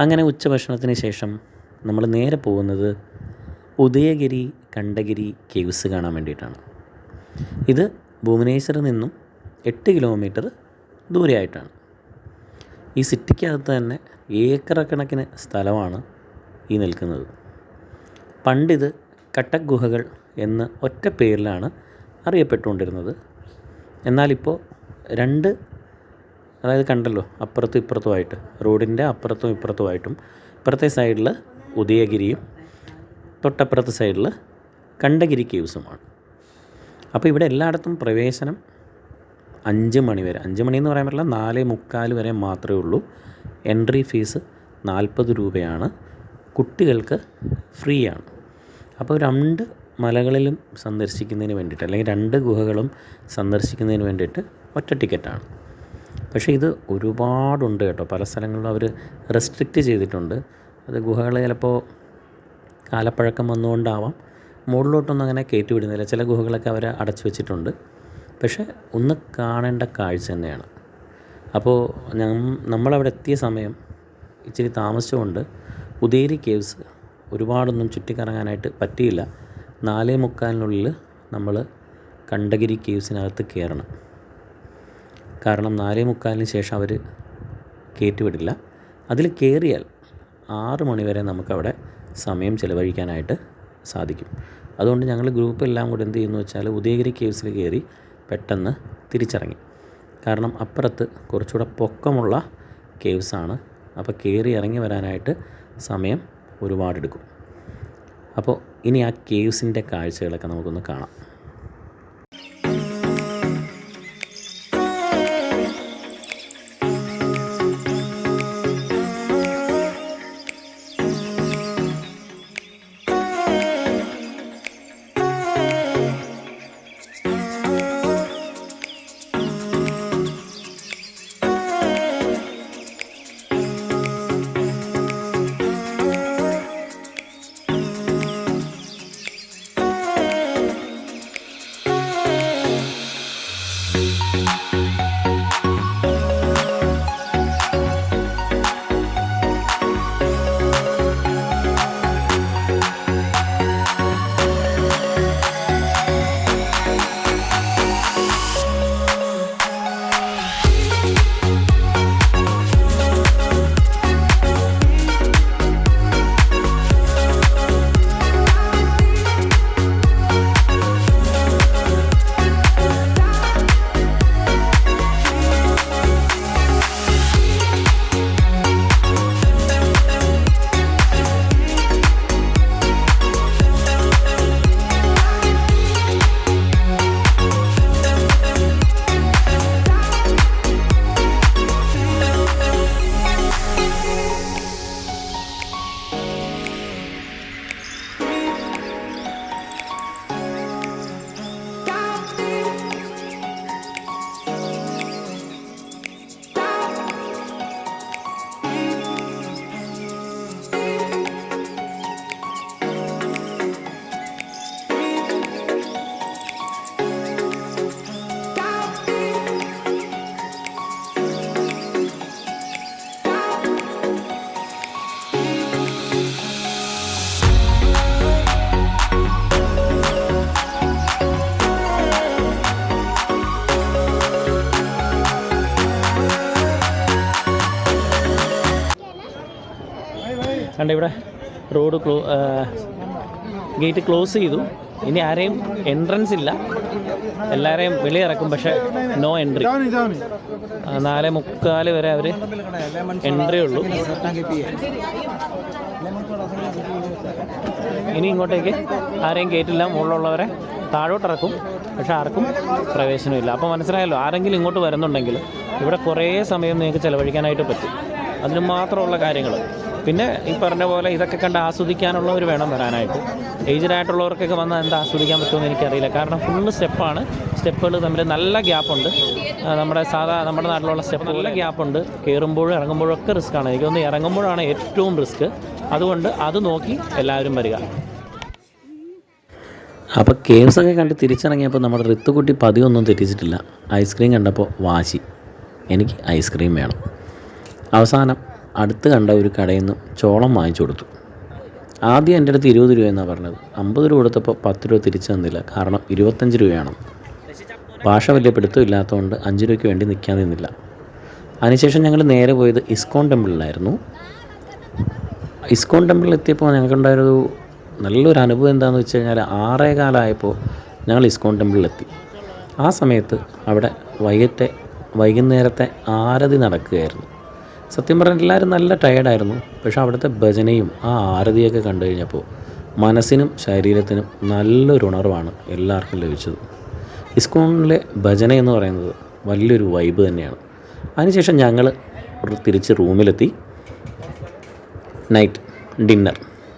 അങ്ങനെ ഉച്ചഭക്ഷണത്തിന് ശേഷം നമ്മൾ നേരെ പോകുന്നത് ഉദയഗിരി കണ്ടഗിരി കേവ്സ് കാണാൻ വേണ്ടിയിട്ടാണ്. ഇത് ഭുവനേശ്വറിൽ നിന്നും എട്ട് കിലോമീറ്റർ ദൂരെയായിട്ടാണ്. ഈ സിറ്റിക്കകത്ത് തന്നെ ഏക്കർ കണക്കിന് സ്ഥലമാണ് ഈ നിൽക്കുന്നത്. പണ്ടിത് കട്ടക് ഗുഹകൾ എന്ന ഒറ്റ പേരിലാണ് അറിയപ്പെട്ടുകൊണ്ടിരുന്നത്. എന്നാലിപ്പോൾ രണ്ട് അതായത് കണ്ടല്ലോ അപ്പുറത്തും ഇപ്പുറത്തുമായിട്ട് റോഡിന്റെ അപ്പുറത്തും ഇപ്പുറത്തുമായിട്ടും ഇപ്പുറത്തെ സൈഡിൽ ഉദയഗിരിയും തൊട്ടപ്പുറത്തെ സൈഡിൽ കണ്ടഗിരി കേവ്സുമാണ് അപ്പോൾ ഇവിടെ എല്ലായിടത്തും പ്രവേശനം അഞ്ച് മണി വരെ. അഞ്ച് മണി എന്ന് പറയാൻ പറ്റില്ല നാല് മുക്കാൽ വരെ മാത്രമേ ഉള്ളൂ. എൻട്രി ഫീസ് നാൽപ്പത് രൂപയാണ്. കുട്ടികൾക്ക് ഫ്രീ ആണ് അപ്പോൾ രണ്ട് മലകളിലും സന്ദർശിക്കുന്നതിന് വേണ്ടിയിട്ട് അല്ലെങ്കിൽ രണ്ട് ഗുഹകളും സന്ദർശിക്കുന്നതിന് വേണ്ടിയിട്ട് ഒറ്റ ടിക്കറ്റാണ് പക്ഷേ ഇത് ഒരുപാടുണ്ട് കേട്ടോ. പല സ്ഥലങ്ങളിലും അവർ റെസ്ട്രിക്റ്റ് ചെയ്തിട്ടുണ്ട്. അത് ഗുഹകൾ ചിലപ്പോൾ കാലപ്പഴക്കം വന്നുകൊണ്ടാവാം. മുകളിലോട്ടൊന്നും അങ്ങനെ കയറ്റി വിടുന്നില്ല. ചില ഗുഹകളൊക്കെ അവർ അടച്ചു വെച്ചിട്ടുണ്ട്. പക്ഷേ ഒന്ന് കാണേണ്ട കാഴ്ച തന്നെയാണ്. അപ്പോൾ നമ്മളവിടെ എത്തിയ സമയം ഇച്ചിരി താമസിച്ചുകൊണ്ട് ഉദേരി കേവ്സ് ഒരുപാടൊന്നും ചുറ്റിക്കറങ്ങാനായിട്ട് പറ്റിയില്ല. നാലേ മുക്കാലിനുള്ളിൽ നമ്മൾ കണ്ടഗിരി കേവ്സിനകത്ത് കയറണം. കാരണം നാലേ മുക്കാലിന് ശേഷം അവർ കയറ്റിവിടില്ല അതിൽ കയറിയാൽ ആറ് മണിവരെ നമുക്കവിടെ സമയം ചിലവഴിക്കാനായിട്ട് സാധിക്കും. അതുകൊണ്ട് ഞങ്ങൾ ഗ്രൂപ്പ് എല്ലാം കൂടെ എന്ത് ചെയ്യുന്നു വെച്ചാൽ ഉദയഗിരി കേവ്സിൽ കയറി പെട്ടെന്ന് തിരിച്ചിറങ്ങി. കാരണം അപ്പുറത്ത് കുറച്ചുകൂടെ പൊക്കമുള്ള കേവ്സാണ്. അപ്പോൾ കയറി ഇറങ്ങി വരാനായിട്ട് സമയം ഒരുപാടെടുക്കും. അപ്പോൾ ഇനി ആ കേവ്സിന്റെ കാഴ്ചകളൊക്കെ നമുക്കൊന്ന് കാണാം. കണ്ട ഇവിടെ റോഡ് ക്ലോ ഗേറ്റ് ക്ലോസ് ചെയ്തു. ഇനി ആരെയും എൻട്രൻസ് ഇല്ല. എല്ലാവരെയും വെളിയിറക്കും പക്ഷേ നോ എൻട്രി നാല് മുക്കാൽ വരെ അവർ എൻട്രി ഉള്ളൂ. ഇനി ഇങ്ങോട്ടേക്ക് ആരെയും കയറ്റില്ല മുകളിലുള്ളവരെ താഴോട്ടിറക്കും. പക്ഷെ ആർക്കും പ്രവേശനമില്ല. അപ്പോൾ മനസ്സിലായല്ലോ ആരെങ്കിലും ഇങ്ങോട്ട് വരുന്നുണ്ടെങ്കിൽ ഇവിടെ കുറേ സമയം നിങ്ങൾക്ക് ചിലവഴിക്കാനായിട്ട് പറ്റും. അതിന് മാത്രമുള്ള കാര്യങ്ങൾ പിന്നെ ഈ പറഞ്ഞ പോലെ ഇതൊക്കെ കണ്ട് ആസ്വദിക്കാനുള്ളവർ വേണം വരാനായിട്ട്. ഏജ്ഡ് ആയിട്ടുള്ളവർക്കൊക്കെ വന്നാൽ എന്താ ആസ്വദിക്കാൻ പറ്റുമെന്ന് എനിക്കറിയില്ല. കാരണം ഫുള്ള് സ്റ്റെപ്പാണ് സ്റ്റെപ്പുകൾ തമ്മിൽ നല്ല ഗ്യാപ്പുണ്ട് നമ്മുടെ സാധാ നമ്മുടെ നാട്ടിലുള്ള സ്റ്റെപ്പ് നല്ല ഗ്യാപ്പുണ്ട് കയറുമ്പോഴും ഇറങ്ങുമ്പോഴും ഒക്കെ റിസ്ക് ആണ്. എനിക്ക് തോന്നുന്നു ഇറങ്ങുമ്പോഴാണ് ഏറ്റവും റിസ്ക് അതുകൊണ്ട് അത് നോക്കി എല്ലാവരും വരിക. അപ്പോൾ കേവ്സൊക്കെ കണ്ട് തിരിച്ചിറങ്ങിയപ്പോൾ നമ്മുടെ ഋത്തുക്കുട്ടി പതിവൊന്നും തെറ്റിച്ചിട്ടില്ല. ഐസ്ക്രീം കണ്ടപ്പോൾ വാശി. എനിക്ക് ഐസ്ക്രീം വേണം. അവസാനം അടുത്ത് കണ്ട ഒരു കടയിൽ നിന്ന് ചോളം വാങ്ങിച്ചു കൊടുത്തു. ആദ്യം എന്റെ അടുത്ത് ഇരുപത് രൂപയെന്നാണ് പറഞ്ഞത്. അമ്പത് രൂപ കൊടുത്തപ്പോൾ പത്ത് രൂപ തിരിച്ചു തന്നില്ല. കാരണം ഇരുപത്തഞ്ച് രൂപയാണ്. ഭാഷ വലിയ പിടുത്തം ഇല്ലാത്തതുകൊണ്ട് അഞ്ച് രൂപയ്ക്ക് വേണ്ടി നിൽക്കാൻ നിന്നില്ല. അതിനുശേഷം ഞങ്ങൾ നേരെ പോയത് ഇസ്കോൺ ടെമ്പിളിലായിരുന്നു. ഇസ്കോൺ ടെമ്പിളിൽ എത്തിയപ്പോൾ ഞങ്ങൾക്കുണ്ടായൊരു നല്ലൊരു അനുഭവം എന്താണെന്ന് വെച്ച് കഴിഞ്ഞാൽ ആറേ കാലമായപ്പോൾ ഞങ്ങൾ ഇസ്കോൺ ടെമ്പിളിലെത്തി ആ സമയത്ത് അവിടെ വൈകിട്ട് വൈകുന്നേരത്തെ ആരതി നടക്കുകയായിരുന്നു. സത്യം പറഞ്ഞാൽ എല്ലാവരും നല്ല ടയേർഡായിരുന്നു പക്ഷേ അവിടുത്തെ ഭജനയും ആ ആരതിയൊക്കെ കണ്ടു കഴിഞ്ഞപ്പോൾ മനസ്സിനും ശരീരത്തിനും നല്ലൊരു ഉണർവാണ് എല്ലാവർക്കും ലഭിച്ചത്. ഇസ്കോണിലെ ഭജന എന്ന് പറയുന്നത് വലിയൊരു വൈബ് തന്നെയാണ്. അതിനുശേഷം ഞങ്ങൾ തിരിച്ച് റൂമിലെത്തി. നൈറ്റ് ഡിന്നർ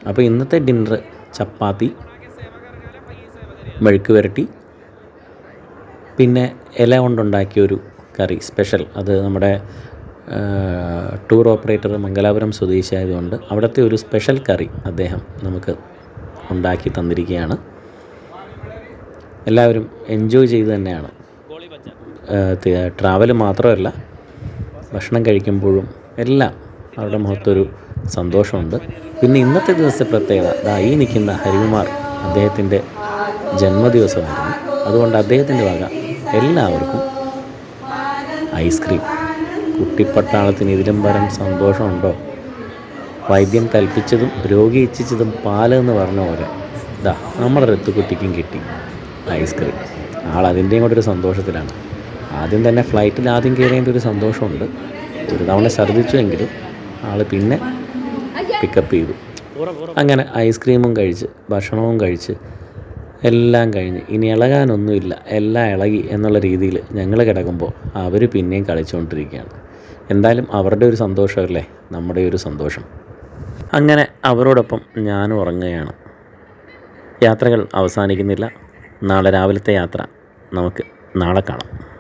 അപ്പോൾ ഇന്നത്തെ ഡിന്നർ ചപ്പാത്തി മെഴുക്ക് വരട്ടി പിന്നെ ഇല കൊണ്ടുണ്ടാക്കിയൊരു കറി സ്പെഷ്യൽ അത് നമ്മുടെ ടൂർ ഓപ്പറേറ്റർ മംഗലാപുരം സ്വദേശി ആയതുകൊണ്ട് അവിടുത്തെ ഒരു സ്പെഷ്യൽ കറി അദ്ദേഹം നമുക്ക് ഉണ്ടാക്കി തന്നിരിക്കുകയാണ്. എല്ലാവരും എൻജോയ് ചെയ്ത് തന്നെയാണ്. ട്രാവൽ മാത്രമല്ല ഭക്ഷണം കഴിക്കുമ്പോഴും എല്ലാം അവരുടെ മുഖത്തൊരു സന്തോഷമുണ്ട്. പിന്നെ ഇന്നത്തെ ദിവസത്തെ പ്രത്യേകത ദാ ഈ നിൽക്കുന്ന ഹരികുമാർ അദ്ദേഹത്തിന്റെ ജന്മദിവസമായിരുന്നു. അതുകൊണ്ട് അദ്ദേഹത്തിന്റെ വക എല്ലാവർക്കും ഐസ്ക്രീം. കുട്ടിപ്പട്ടാളത്തിന് ഇതിലും പരം സന്തോഷമുണ്ടോ? വൈദ്യം കൽപ്പിച്ചതും രോഗി ഇച്ഛിച്ചതും പാൽ എന്ന് പറഞ്ഞ പോലെ. ഇതാ നമ്മുടെ രത്തുകുട്ടിക്കും കിട്ടി ഐസ്ക്രീം. ആൾ അതിന്റെയും കൂടെ ഒരു സന്തോഷത്തിലാണ്. ആദ്യം തന്നെ ഫ്ലൈറ്റിൽ ആദ്യം കയറിയതിന്റെ ഒരു സന്തോഷമുണ്ട്. ഒരു തവണ ഛർദ്ദിച്ചുവെങ്കിലും ആൾ പിന്നെ പിക്കപ്പ് ചെയ്തു. അങ്ങനെ ഐസ്ക്രീമും കഴിച്ച് ഭക്ഷണവും കഴിച്ച് എല്ലാം കഴിഞ്ഞ്. ഇനി ഇളകാനൊന്നുമില്ല. എല്ലാം ഇളകി എന്നുള്ള രീതിയിൽ ഞങ്ങൾ കിടക്കുമ്പോൾ അവർ പിന്നെയും കളിച്ചുകൊണ്ടിരിക്കുകയാണ്. എന്തായാലും അവരുടെ ഒരു സന്തോഷമല്ലേ നമ്മുടെ ഒരു സന്തോഷം. അങ്ങനെ അവരോടൊപ്പം ഞാനും ഉറങ്ങുകയാണ്. യാത്രകൾ അവസാനിക്കുന്നില്ല. നാളെ രാവിലത്തെ യാത്ര നമുക്ക് നാളെ കാണാം.